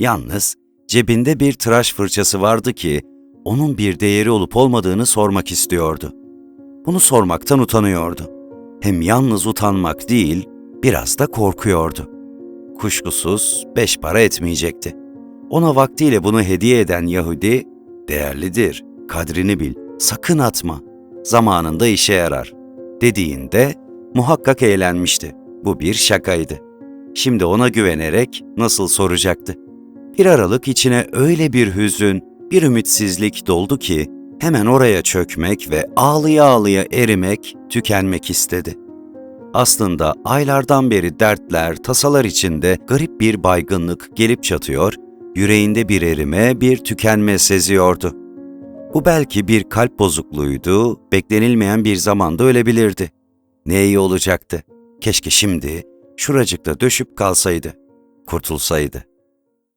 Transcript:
Yalnız cebinde bir tıraş fırçası vardı ki onun bir değeri olup olmadığını sormak istiyordu. Bunu sormaktan utanıyordu. Hem yalnız utanmak değil, biraz da korkuyordu. Kuşkusuz beş para etmeyecekti. Ona vaktiyle bunu hediye eden Yahudi, değerlidir, kadrini bil, sakın atma, zamanında işe yarar, dediğinde muhakkak eğlenmişti. Bu bir şakaydı. Şimdi ona güvenerek nasıl soracaktı? Bir aralık içine öyle bir hüzün, bir ümitsizlik doldu ki hemen oraya çökmek ve ağlıya ağlıya erimek, tükenmek istedi. Aslında aylardan beri dertler, tasalar içinde garip bir baygınlık gelip çatıyor, yüreğinde bir erime, bir tükenme seziyordu. Bu belki bir kalp bozukluğuydu, beklenilmeyen bir zamanda ölebilirdi. Ne iyi olacaktı. Keşke şimdi şuracıkta döşüp kalsaydı, kurtulsaydı.